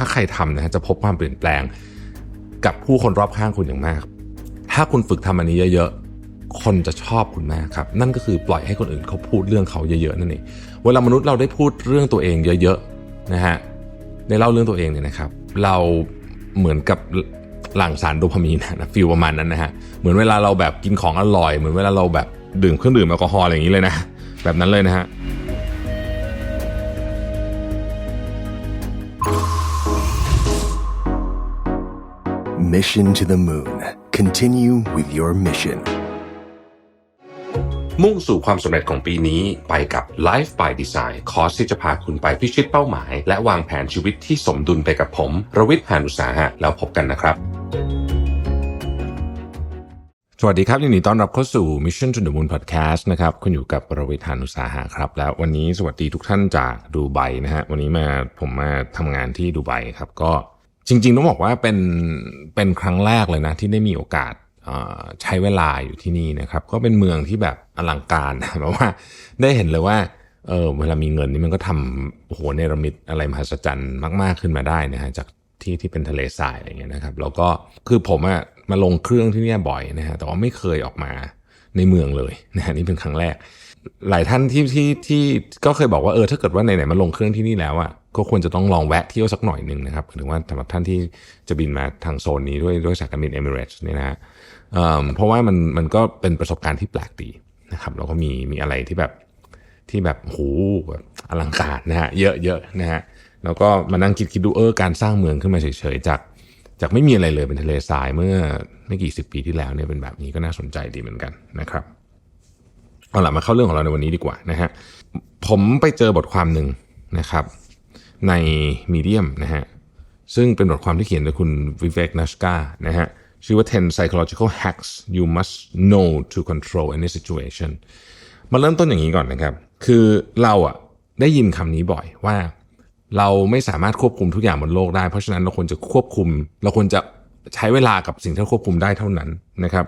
ถ้าใครทำนะฮะจะพบความเปลี่ยนแปลง กับผู้คนรอบข้างคุณอย่างมาก ถ้าคุณฝึกทำอันนี้เยอะๆ คนจะชอบคุณมากครับ นั่นก็คือปล่อยให้คนอื่นเขาพูดเรื่องเขาเยอะๆนั่นเอง เวลามนุษย์เราได้พูดเรื่องตัวเองเยอะๆนะฮะได้เล่าเรื่องตัวเองเนี่ยนะครับ เราเหมือนกับหลั่งสารโดพามีนนะฟิลประมาณนั้นนะฮะเหมือนเวลาเราแบบกินของอร่อย เหมือนเวลาเราแบบดื่มเครื่องดื่มแอลกอฮอล์อะไรอย่างนี้เลยนะ แบบนั้นเลยนะฮะ Mission to the Moon. Continue with your mission. มุ่งสู่ความสำเร็จของปีนี้ไปกับ Life by Design คอร์สที่จะพาคุณไปพิชิตเป้าหมาย และวางแผนชีวิตที่สมดุลไปกับผม รวิทย์หานุสาหะแล้วพบกันนะครับ สวัสดีครับยินดีต้อนรับเข้าสู่ Mission to the Moon Podcast นะครับคุณอยู่กับรวิทย์หานุสาหะครับ แล้ววันนี้สวัสดีทุกท่านจากดูไบนะฮะวันนี้มาผมมาทำงานที่ดูไบครับก็ จริง ๆ ต้องบอกว่าเป็นเป็นครั้งแรกเลยนะ ที่ได้มีโอกาสใช้เวลาอยู่ที่นี่นะครับ ก็เป็นเมืองที่แบบอลังการแบบว่าได้เห็นเลยว่าเออเวลามีเงินนี่มันก็ทำโอ้โหเนรมิตอะไรมหัศจรรย์มาก ๆ ขึ้นมาได้นะฮะจากที่ที่เป็นทะเลทรายอะไรเงี้ยนะครับ แล้วก็คือผมอะมาลงเครื่องที่นี่บ่อยนะฮะแต่ว่าไม่เคยออกมาในเมืองเลยนะฮะนี่เป็นครั้งแรก หลายท่านที่ที่ที่ก็เคยบอกว่าเออถ้าเกิดว่าไหนๆมาลงเครื่องที่นี่แล้วอะก็ควรจะต้องลองแวะเที่ยวสักหน่อยหนึ่งนะครับถึงว่าสำหรับท่านที่จะบินมาทางโซนนี้ด้วยด้วยสายการบินเอมิเรตส์เนี่ยนะฮะเพราะว่ามันมันก็เป็นประสบการณ์ที่แปลกดีนะครับแล้วก็มีมีอะไรที่แบบที่แบบโหอลังการนะฮะเยอะเยอะนะฮะแล้วก็มานั่งคิดคิดดูเออการสร้างเมืองขึ้นมาเฉยๆจากจากไม่มีอะไรเลยเป็นทะเลทรายเมื่อไม่กี่สิบปีที่แล้วเนี่ยเป็นแบบนี้ก็น่าสนใจดีเหมือนกันนะครับ เอาล่ะมาเข้าเรื่องของเราในวันนี้ดีกว่านะฮะผมไปเจอบทความหนึ่งนะครับ ในมีเดียมนะฮะซึ่งเป็นบทความที่เขียนโดยคุณวิเวกนัชกานะฮะชื่อว่า 10 psychological hacks you must know to control any situation มาเริ่มต้นอย่างนี้ก่อนนะครับ คือเราอะได้ยินคำนี้บ่อยว่าเราไม่สามารถควบคุมทุกอย่างบนโลกได้ เพราะฉะนั้นเราควรจะควบคุม เราควรจะใช้เวลากับสิ่งที่ควบคุมได้เท่านั้นนะครับ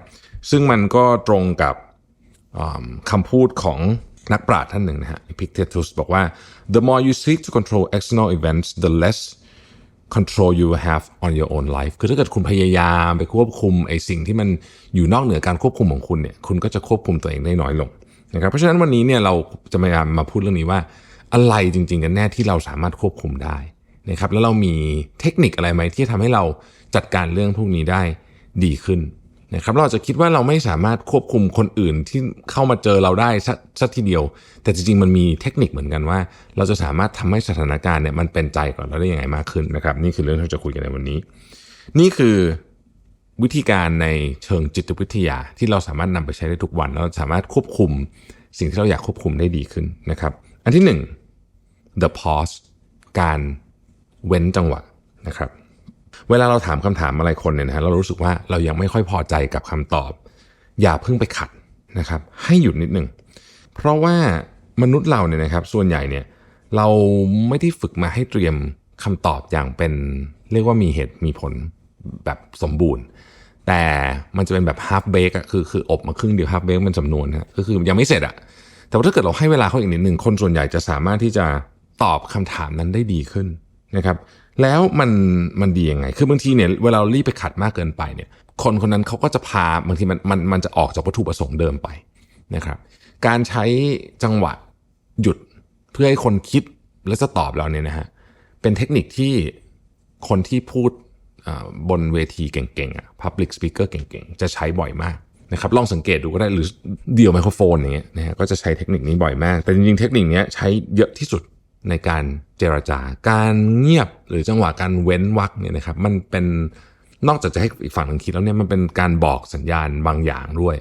ซึ่งมันก็ตรงกับ คำพูดของนักปราชญ์ท่านหนึ่งนะฮะ Epictetus บอกว่า the more you seek to control external events the less control you have on your own life คือถ้าเกิดคุณพยายามไปควบคุมไอ้สิ่งที่มันอยู่นอกเหนือการควบคุมของคุณเนี่ย คุณก็จะควบคุมตัวเองได้น้อยลงนะครับ เพราะฉะนั้นวันนี้เนี่ยเราจะพยายามมาพูดเรื่องนี้ว่า อะไรจริง ๆ กันแน่ที่เราสามารถควบคุมได้นะครับ แล้วเรามีเทคนิคอะไรไหมที่ทำให้เราจัดการเรื่องพวกนี้ได้ดีขึ้น นะครับเราจะคิดว่าเราไม่สามารถควบคุมคนอื่นที่เข้ามาเจอเราได้สักทีเดียว แต่จริงๆมันมีเทคนิคเหมือนกันว่า เราจะสามารถทำให้สถานการณ์เนี่ยมันเป็นใจก่อนเราได้ยังไงมากขึ้นนะครับ นี่คือเรื่องที่เราจะคุยกันในวันนี้ นี่คือวิธีการในเชิงจิตวิทยาที่เราสามารถนำไปใช้ได้ทุกวัน แล้วสามารถควบคุมสิ่งที่เราอยากควบคุมได้ดีขึ้นนะครับ อันที่หนึ่ง the pause การเว้นจังหวะนะครับ เวลาเราถามคำถามอะไรคนเนี่ยนะฮะเรารู้สึกว่าเรายังไม่ค่อยพอใจกับคำตอบ อย่าเพิ่งไปขัดนะครับ ให้หยุดนิดนึงเพราะว่ามนุษย์เราเนี่ยนะครับ ส่วนใหญ่เนี่ยเราไม่ได้ฝึกมาให้เตรียมคำตอบอย่างเป็นเรียกว่ามีเหตุมีผลแบบสมบูรณ์ แต่มันจะเป็นแบบ half bake อะคือคืออบมาครึ่งเดียว half bake เป็นจำนวนนะก็คือยังไม่เสร็จอะแต่ว่าถ้าเกิดเราให้เวลาเขาอีกนิดหนึ่งคนส่วนใหญ่จะสามารถที่จะตอบคำถามนั้นได้ดีขึ้นนะครับ แล้วมันมันดียังไง คือบางทีเนี่ยเวลาเรารีบไปขัดมากเกินไปเนี่ย คนคนนั้นเขาก็จะพาบางทีมันมันมันจะออกจากวัตถุประสงค์เดิมไปนะครับ การใช้จังหวะหยุดเพื่อให้คนคิดและจะตอบเราเนี่ยนะฮะ เป็นเทคนิคที่คนที่พูดบนเวทีเก่งๆอะ public speaker เก่งๆ จะใช้บ่อยมากนะครับ ลองสังเกตดูก็ได้หรือเดี่ยวไมโครโฟนอย่างเงี้ยนะฮะ ก็จะใช้เทคนิคนี้บ่อยมาก แต่จริงๆ เทคนิคนี้ใช้เยอะที่สุด ในการเจรจาการเงียบหรือจังหวะการเว้นวักเนี่ยนะครับมันเป็นนอกจากจะให้อีกฝั่งหนึ่งคิดแล้วเนี่ยมันเป็นการบอกสัญญาณบางอย่างด้วย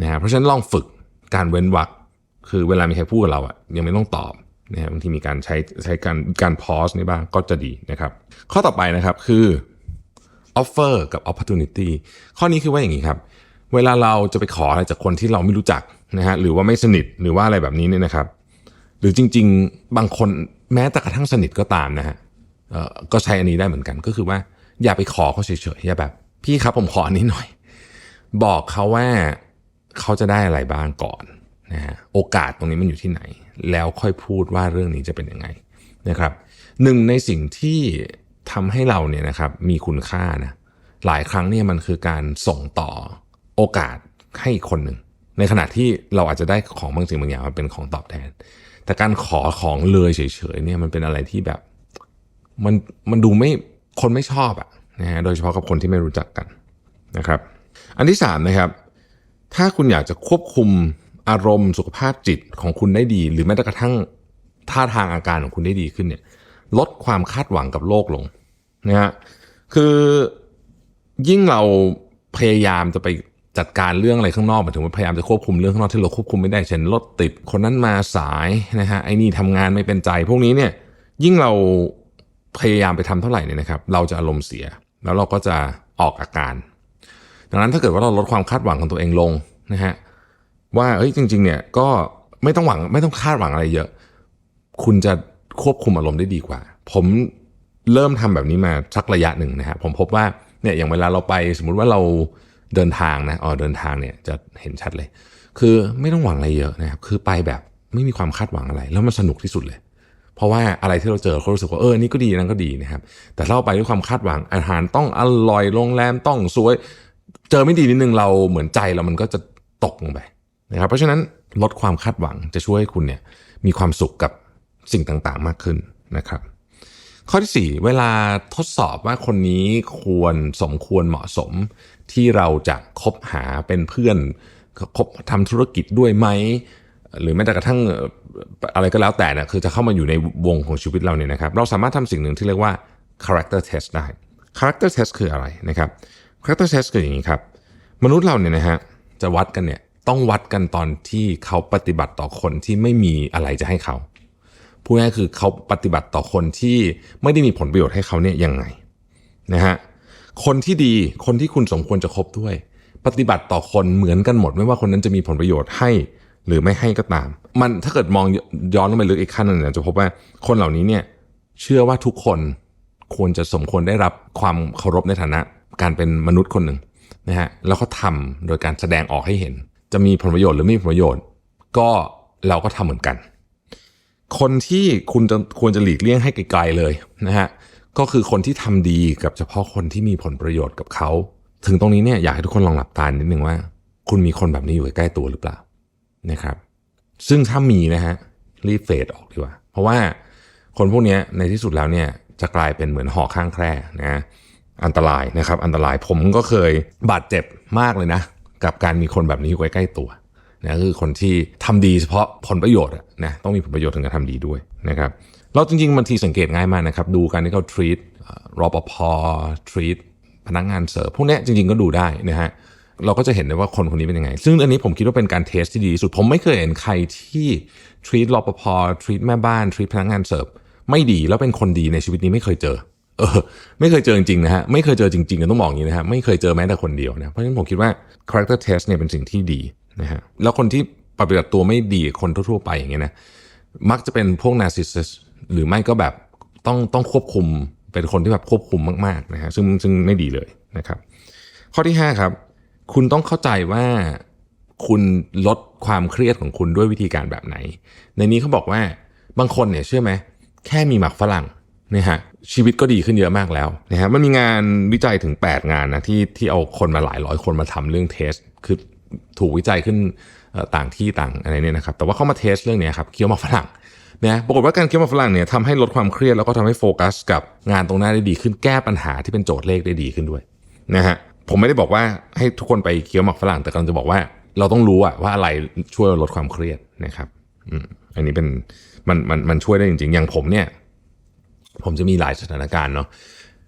นะฮะเพราะฉะนั้นลองฝึกการเว้นวักคือเวลามีใครพูดกับเราอะยังไม่ต้องตอบนะฮะบางทีมีการใช้ใช้การการพอสนี่บ้างก็จะดีนะครับ ข้อต่อไปนะครับคือ offer กับ opportunity ข้อนี้คือว่าอย่างนี้ครับ เวลาเราจะไปขออะไรจากคนที่เราไม่รู้จักนะฮะหรือว่าไม่สนิทหรือว่าอะไรแบบนี้เนี่ยนะครับ หรือจริง ๆ บางคนแม้แต่กระทั่งสนิทก็ตามนะฮะก็ใช้อันนี้ได้เหมือนกันก็คือว่า อย่าไปขอเขาเฉยๆอย่าแบบ พี่ครับผมขออันนี้หน่อย บอกเขาว่าเขาจะได้อะไรบ้างก่อนนะฮะโอกาสตรงนี้มันอยู่ที่ไหน แล้วค่อยพูดว่าเรื่องนี้จะเป็นยังไงนะครับหนึ่งในสิ่งที่ทำให้เราเนี่ยนะครับมีคุณค่านะหลายครั้งเนี่ยมันคือการส่งต่อโอกาสให้คนหนึ่งในขณะที่เราอาจจะได้ของบางสิ่งบางอย่างมาเป็นของตอบแทน แต่การขอของเลยเฉยๆเนี่ยมันเป็นอะไรที่แบบ มันมันดูไม่คนไม่ชอบอะนะฮะโดยเฉพาะกับคนที่ไม่รู้จักกันนะครับ อันที่สามนะครับ ถ้าคุณอยากจะควบคุมอารมณ์สุขภาพจิตของคุณได้ดี หรือแม้กระทั่งท่าทางอาการของคุณได้ดีขึ้นเนี่ย ลดความคาดหวังกับโลกลงนะฮะคือยิ่งเราพยายามจะไป จัดการเรื่องอะไรข้างนอกหมายถึงว่าพยายามจะควบคุมเรื่องข้างนอกที่เราควบคุมไม่ได้เช่นรถติดคนนั้นมาสายนะฮะไอ้นี่ทำงานไม่เป็นใจ พวกนี้เนี่ยยิ่งเราพยายามไปทำเท่าไหร่เนี่ยนะครับ เราจะอารมณ์เสีย แล้วเราก็จะออกอาการ ดังนั้นถ้าเกิดว่าเราลดความคาดหวังของตัวเองลงนะฮะว่าเฮ้ยจริง ๆ เนี่ยก็ไม่ต้องหวังไม่ต้องคาดหวังอะไรเยอะ คุณจะควบคุมอารมณ์ได้ดีกว่า ผมเริ่มทำแบบนี้มาสักระยะหนึ่งนะฮะผมพบว่าเนี่ยอย่างเวลาเราไปสมมุติว่าเรา เดินทางนะอ๋อเดินทางเนี่ยจะเห็นชัดเลย คือไม่ต้องหวังอะไรเยอะนะครับคือไปแบบไม่มีความคาดหวังอะไร แล้วมันสนุกที่สุดเลย เพราะว่าอะไรที่เราเจอเขารู้สึกว่าเออนี่ก็ดีนั่นก็ดีนะครับ แต่ถ้าเราไปด้วยความคาดหวังอาหารต้องอร่อยโรงแรมต้องสวย เจอไม่ดีนิดนึงเราเหมือนใจเรามันก็จะตกลงไปนะครับเพราะฉะนั้นลดความคาดหวังจะช่วยให้คุณเนี่ยมีความสุขกับสิ่งต่างๆมากขึ้นนะครับ ข้อที่ 4 เวลาทดสอบว่าคนนี้ควรสมควรเหมาะสม ที่เราจะคบหาเป็นเพื่อนคบทำธุรกิจด้วยไหม หรือแม้แต่กระทั่งอะไรก็แล้วแต่นะคือจะเข้ามาอยู่ในวงของชีวิตเราเนี่ยนะครับ เราสามารถทำสิ่งหนึ่งที่เรียกว่า character test ได้ character test คืออะไรนะครับ character test คืออย่างนี้ครับ มนุษย์เราเนี่ยนะฮะจะวัดกันเนี่ยต้องวัดกันตอนที่เขาปฏิบัติต่อคนที่ไม่มีอะไรจะให้เขาพูดง่ายคือเขาปฏิบัติต่อคนที่ไม่ได้มีผลประโยชน์ให้เขาเนี่ยยังไงนะฮะ คนที่ดีคนที่คุณสมควรจะคบด้วย ปฏิบัติต่อคนเหมือนกันหมด ไม่ว่าคนนั้นจะมีผลประโยชน์ให้หรือไม่ให้ก็ตาม มันถ้าเกิดมองย้อนลงไปลึกอีกขั้นหนึงเนี่ยจะพบว่าคนเหล่านี้เนี่ยเชื่อว่าทุกคนควรจะสมควรได้รับความเคารพในฐานะ การเป็นมนุษย์คนหนึ่งนะฮะแล้วก็ทำโดยการแสดงออกให้เห็น จะมีผลประโยชน์หรือไม่มีผลประโยชน์ ก็เราก็ทำเหมือนกัน คนที่คุณจะควรจะหลีกเลี่ยงให้ไกลๆเลยนะฮะ ก็คือคนที่ทำดีกับเฉพาะคนที่มีผลประโยชน์กับเขา ถึงตรงนี้เนี่ยอยากให้ทุกคนลองหลับตานิดนึงว่า คุณมีคนแบบนี้อยู่ใกล้ตัวหรือเปล่านะครับ ซึ่งถ้ามีนะฮะรีบเฟดออกดีกว่า เพราะว่าคนพวกนี้ในที่สุดแล้วเนี่ยจะกลายเป็นเหมือนหอกข้างแคร่นะอันตรายนะครับอันตรายผมก็เคยบาดเจ็บมากเลยนะ กับการมีคนแบบนี้อยู่ใกล้ๆตัวนะคือคนที่ทำดีเฉพาะผลประโยชน์นะต้องมีผลประโยชน์ถึงจะทำดีด้วยนะครับ เราจริงๆบางทีสังเกตง่ายมากนะครับดูการที่เขา treat เอ่อรปภ treat พนักงานเสิร์ฟพวกนี้จริงๆก็ดูได้นะฮะเราก็จะเห็นได้ว่าคนคนนี้เป็นยังไง ซึ่งอันนี้ผมคิดว่าเป็นการเทสที่ดีที่สุด ผมไม่เคยเห็นใครที่ treat รปภ treat แม่บ้าน treat พนักงานเสิร์ฟไม่ดีแล้วเป็นคนดีในชีวิตนี้ไม่เคยเจอ เออ ไม่เคยเจอจริงๆนะฮะไม่เคยเจอจริงๆก็ต้องบอกอย่างนี้นะฮะไม่เคยเจอแม้แต่คนเดียวนะเพราะฉะนั้นผมคิดว่า character test เนี่ยเป็นสิ่งที่ดีนะฮะแล้วคนที่ปฏิบัติตัวไม่ดีคนทั่วๆไปอย่างเงี้ยนะมักจะเป็นพวก narcissist หรือไม่ก็แบบต้องต้องควบคุมเป็นคนที่แบบควบคุมมากๆนะฮะซึ่งซึ่งไม่ดีเลยนะครับ ข้อที่ 5 ครับ คุณต้องเข้าใจว่าคุณลดความเครียดของคุณด้วยวิธีการแบบไหน ในนี้เขาบอกว่าบางคนเนี่ยเชื่อไหมแค่มีหมักฝรั่งเนี่ยฮะชีวิตก็ดีขึ้นเยอะมากแล้วนะฮะมันมีงานวิจัยถึง 8 งานนะที่ที่เอาคนมาหลายร้อยคนมาทำเรื่องเทสคือถูกวิจัยขึ้นต่างที่ต่างอะไรเนี่ยนะครับแต่ว่าเขามาเทสเรื่องนี้ครับเคี้ยวหมากฝรั่ง นะปรากฏว่าการเคี้ยวหมากฝรั่งเนี่ยทำให้ลดความเครียดแล้วก็ทำให้โฟกัสกับงานตรงหน้าได้ดีขึ้นแก้ปัญหาที่เป็นโจทย์เลขได้ดีขึ้นด้วยนะฮะผมไม่ได้บอกว่าให้ทุกคนไปเคี้ยวหมากฝรั่งแต่กำลังจะบอกว่า เราต้องรู้อะว่าอะไรช่วยลดความเครียดนะครับอือันนี้เป็นมันมันมันช่วยได้จริงๆ อย่างผมเนี่ย ผมจะมีหลายสถานการณ์เนาะ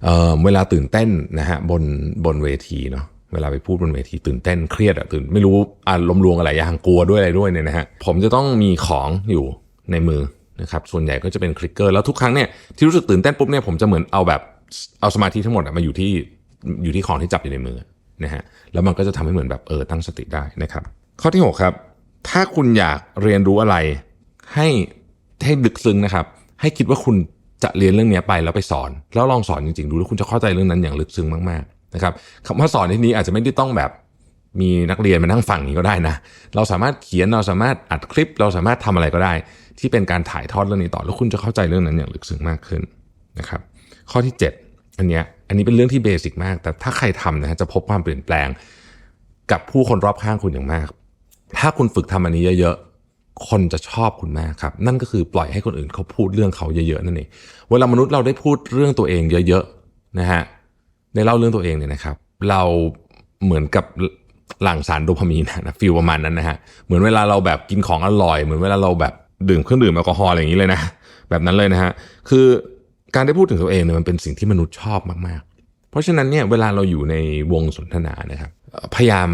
เอ่อเวลาตื่นเต้นนะฮะบนบนเวทีเนาะเวลาไปพูดบนเวทีตื่นเต้นเครียดอะตื่นไม่รู้อารมณ์รวงอะไรอย่างกลัวด้วยอะไรด้วยเนี่ยนะฮะผมจะต้องมีของอยู่ในมือ นะครับส่วนใหญ่ก็จะเป็นคลิกเกอร์แล้วทุกครั้งเนี่ยที่รู้สึกตื่นเต้นปุ๊บเนี่ยผมจะเหมือนเอาแบบเอาสมาธิทั้งหมดอะมาอยู่ที่อยู่ที่ของที่จับอยู่ในมือนะฮะแล้วมันก็จะทำให้เหมือนแบบเออตั้งสติได้นะครับ ข้อที่ 6 ครับ ถ้าคุณอยากเรียนรู้อะไรให้ให้ลึกซึ้งนะครับ ให้คิดว่าคุณจะเรียนเรื่องนี้ไปแล้วไปสอน แล้วลองสอนจริงๆดูแล้วคุณจะเข้าใจเรื่องนั้นอย่างลึกซึ้งมากๆนะครับคำว่าสอนที่นี้อาจจะไม่ได้ต้องแบบมีนักเรียนมานั่งฟังนี้ก็ได้นะ เราสามารถเขียนเราสามารถอัดคลิป เราสามารถทำอะไรก็ได้ ที่เป็นการถ่ายทอดเรื่องนี้ต่อ แล้วคุณจะเข้าใจเรื่องนั้นอย่างลึกซึ้งมากขึ้นนะครับ ข้อที่อันเนี้ยอันนี้เป็นเรื่องที่เบสิกมาก แต่ถ้าใครทำนะฮะจะพบความเปลี่ยนแปลง กับผู้คนรอบข้างคุณอย่างมาก ถ้าคุณฝึกทำอันนี้เยอะๆ คนจะชอบคุณมากครับ นั่นก็คือปล่อยให้คนอื่นเขาพูดเรื่องเขาเยอะๆนั่นเองเวลามนุษย์เราได้พูดเรื่องตัวเองเยอะๆนะฮะได้เล่าเรื่องตัวเองเนี่ยนะครับ เราเหมือนกับหลั่งสารโดพามีนนะฟีลประมาณนั้นนะฮะเหมือนเวลาเราแบบกินของอร่อย เหมือนเวลาเราแบบ ดื่มเครื่องดื่มแอลกอฮอล์อะไรอย่างนี้เลยนะ แบบนั้นเลยนะฮะ คือการได้พูดถึงตัวเองเนี่ยมันเป็นสิ่งที่มนุษย์ชอบมากๆ เพราะฉะนั้นเนี่ยเวลาเราอยู่ในวงสนทนานะครับ พยายาม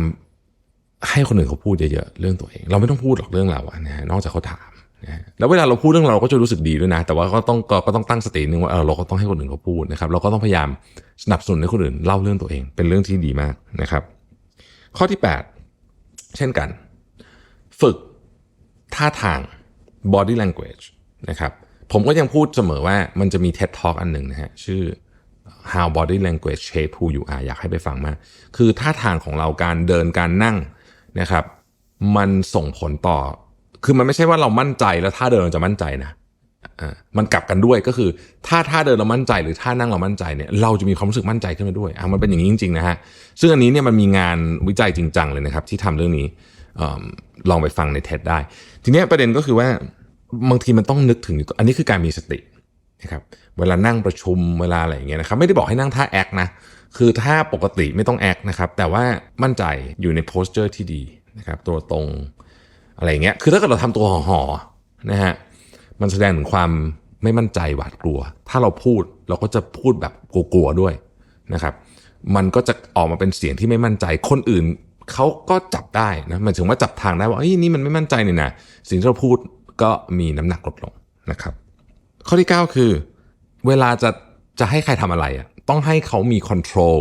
ให้คนอื่นเขาพูดเยอะๆเรื่องตัวเอง เราไม่ต้องพูดหรอกเรื่องเราอะนะฮะนอกจากเขาถามนะฮะแล้วเวลาเราพูดเรื่องเราก็จะรู้สึกดีด้วยนะ แต่ว่าก็ต้องก็ก็ต้องตั้งสตินึงว่าเออเราก็ต้องให้คนอื่นเขาพูดนะครับ เราก็ต้องพยายามสนับสนุนให้คนอื่นเล่าเรื่องตัวเอง เป็นเรื่องที่ดีมากนะครับ ข้อที่ 8 เช่นกัน ฝึกท่าทาง body language นะครับผมก็ยังพูดเสมอว่ามันจะมี TED Talk อันหนึ่งนะฮะ ชื่อ how body language shape who you are อยากให้ไปฟังมาก คือท่าทางของเราการเดินการนั่งนะครับ มันส่งผลต่อ คือมันไม่ใช่ว่าเรามั่นใจแล้วท่าเดินเราจะมั่นใจนะมันกลับกันด้วยก็คือถ้าท่าเดินเรามั่นใจหรือท่านั่งเรามั่นใจเนี่ยเราจะมีความรู้สึกมั่นใจขึ้นมาด้วยอะมันเป็นอย่างนี้จริงๆนะฮะซึ่งอันนี้เนี่ยมันมีงานวิจัยจริงจังเลยนะครับที่ทำเรื่องนี้เลองไปฟังในเท็ดได้ ทีนี้ประเด็นก็คือว่าบางทีมันต้องนึกถึงอันนี้คือการมีสตินะครับเวลานั่งประชุมเวลาอะไรอย่างเงี้ยนะครับไม่ได้บอกให้นั่งท่าแอคนะคือท่าปกติไม่ต้องแอคนะครับแต่ว่ามั่นใจอยู่ในโพสเจอร์ที่ดีนะครับตัวตรงอะไรเงี้ยคือถ้าเกิดเราทำตัวห่อๆนะฮะมันแสดงถึงความไม่มั่นใจหวาดกลัว ถ้าเราพูดเราก็จะพูดแบบกลัวๆด้วยนะครับมันก็จะออกมาเป็นเสียงที่ไม่มั่นใจคนอื่น เขาก็จับได้นะหมันถึงว่าจับทางได้ว่าเอ้ยนี่มันไม่มั่นใจเนี่ยนะสิ่งที่เราพูดก็มีน้ำหนักลดลงนะครับ ข้อที่ 9 คือ เวลาจะจะให้ใครทำอะไรอะต้องให้เขามี control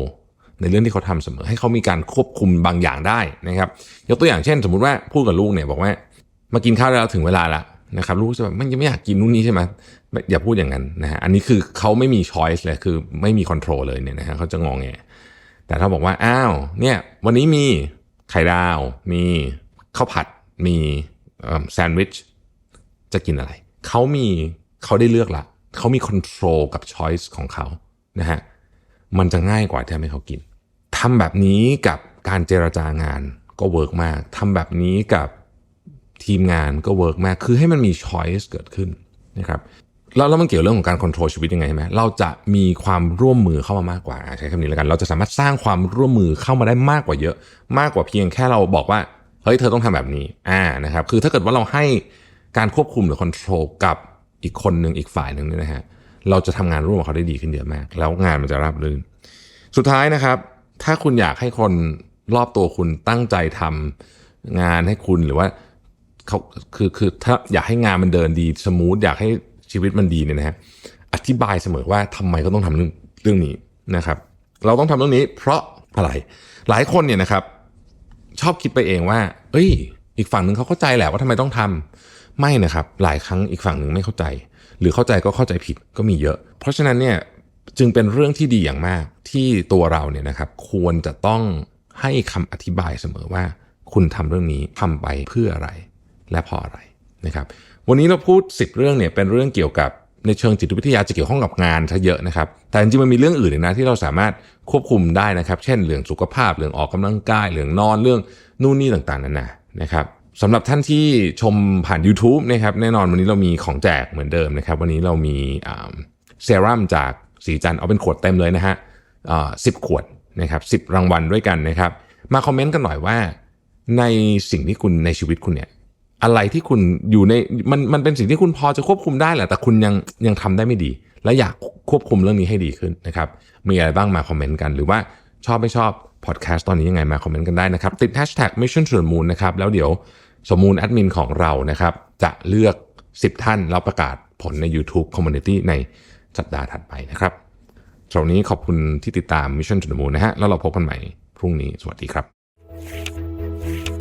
ในเรื่องที่เขาทำเสมอ ให้เขามีการควบคุมบางอย่างได้นะครับ ยกตัวอย่างเช่น สมมุติว่าพูดกับลูกเนี่ยบอกว่า มากินข้าวแล้วถึงเวลาละนะครับลูกจะแบบมันยังไม่อยากกินนู่นนี่ใช่ไหมไม่อย่าพูดอย่างนั้นนะฮะอันนี้คือเขาไม่มี choice เลยคือไม่มี control เลยเนี่ยนะฮะเขาจะงองแง แต่ถ้าบอกว่าอ้าวเนี่ยวันนี้มีไข่ดาว มีข้าวผัด มีแซนด์วิชจะกินอะไร เขามีเขาได้เลือกละเขามี control กับ choice ของเขานะฮะมันจะง่ายกว่าที่ให้เขากินทำแบบนี้กับการเจรจางานก็เวิร์กมากทำแบบนี้กับทีมงานก็เวิร์กมาก คือให้มันมี choice เกิดขึ้นนะครับ แล้วแล้วมันเกี่ยวเรื่องของการ control ชีวิตยังไงใช่ไหมเราจะมีความร่วมมือเข้ามามากกว่าใช้คำนี้แล้วกัน เราจะสามารถสร้างความร่วมมือเข้ามาได้มากกว่าเยอะ มากกว่าเพียงแค่เราบอกว่าเฮ้ยเธอต้องทำแบบนี้อ่านะครับคือถ้าเกิดว่าเราให้การควบคุมหรือ control กับอีกคนหนึ่งอีกฝ่ายหนึ่งเนี่ยนะฮะเราจะทำงานร่วมกับเขาได้ดีขึ้นเยอะมาก แล้วงานมันจะราบรื่น สุดท้ายนะครับ ถ้าคุณอยากให้คนรอบตัวคุณตั้งใจทำงานให้คุณหรือว่าเขาคือคือถ้าอยากให้งานมันเดินดีสมูทอยากให้ ชีวิตมันดีเนี่ยนะฮะอธิบายเสมอว่าทำไมก็ต้องทำเรื่องเรื่องนี้นะครับ เราต้องทำเรื่องนี้เพราะอะไรหลายคนเนี่ยนะครับชอบคิดไปเองว่า เอ้ย อีกฝั่งหนึ่งเขาเข้าใจแหละว่าทำไมต้องทำไม่นะครับ หลายครั้งอีกฝั่งหนึ่งไม่เข้าใจ หรือเข้าใจก็เข้าใจผิดก็มีเยอะ เพราะฉะนั้นเนี่ยจึงเป็นเรื่องที่ดีอย่างมากที่ตัวเราเนี่ยนะครับ ควรจะต้องให้คำอธิบายเสมอว่า คุณทำเรื่องนี้ทำไปเพื่ออะไร และเพราะอะไรนะครับ วันนี้เราพูด 10 เรื่องเนี่ยเป็นเรื่องเกี่ยวกับในเชิงจิตวิทยาจะเกี่ยวข้องกับงานซะเยอะนะครับ แต่จริงมันมีเรื่องอื่นนะที่เราสามารถควบคุมได้นะครับ เช่นเรื่องสุขภาพ เรื่องออกกำลังกาย เรื่องนอน เรื่องนู่นนี่ต่างๆนานานะครับสำหรับท่านที่ชมผ่าน YouTube นะครับแน่นอนวันนี้เรามีของแจกเหมือนเดิมนะครับ วันนี้เรามีเซรั่มจากสีจันเอาเป็นขวดเต็มเลยนะฮะสิบขวดนะครับสิบรางวัลด้วยกันนะครับ มาคอมเมนต์กันหน่อยว่า ในสิ่งที่คุณในชีวิตคุณเนี่ย อะไรที่คุณอยู่ในมันมันเป็นสิ่งที่คุณพอจะควบคุมได้แหละแต่คุณยังยังทำได้ไม่ดี และอยากควบคุมเรื่องนี้ให้ดีขึ้นนะครับมีอะไรบ้างมาคอมเมนต์กัน หรือว่าชอบไม่ชอบพอดแคสต์ตอนนี้ยังไงมาคอมเมนต์กันได้นะครับติด hashtag mission to the moon นะครับแล้วเดี๋ยวสมมูลแอดมินของเรานะครับจะเลือก 10 ท่านแล้วประกาศผลใน YouTube Community ในสัปดาห์ถัดไปนะครับสำหรับนนี้ขอบคุณที่ติดตาม Mission to the Moon นะฮะแล้วเราพบกันใหม่พรุ่งนี้สวัสดีครับ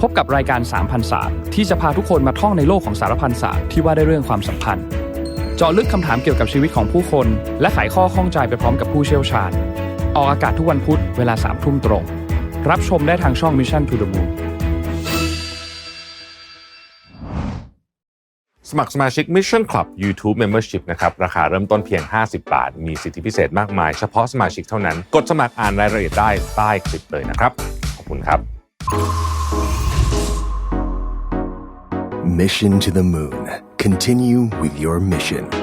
พบกับรายการสามพันศาสตร์ที่จะพาทุกคนมาท่องในโลกของสารพันศาสตร์ที่ว่าได้เรื่องความสัมพันธ์ เจาะลึกคำถามเกี่ยวกับชีวิตของผู้คน และไขข้อข้องใจไปพร้อมกับผู้เชี่ยวชาญ ออกอากาศทุกวันพุธเวลาสามทุ่มตรง รับชมได้ทางช่อง Mission to the Moon สมัครสมาชิก Mission Club YouTube Membership นะครับ ราคาเริ่มต้นเพียง 50 บาท มีสิทธิพิเศษมากมาย เฉพาะสมาชิกเท่านั้น กดสมัครอ่านรายละเอียดได้ใต้คลิปเลยนะครับ ขอบคุณครับ Mission to the Moon. Continue with your mission.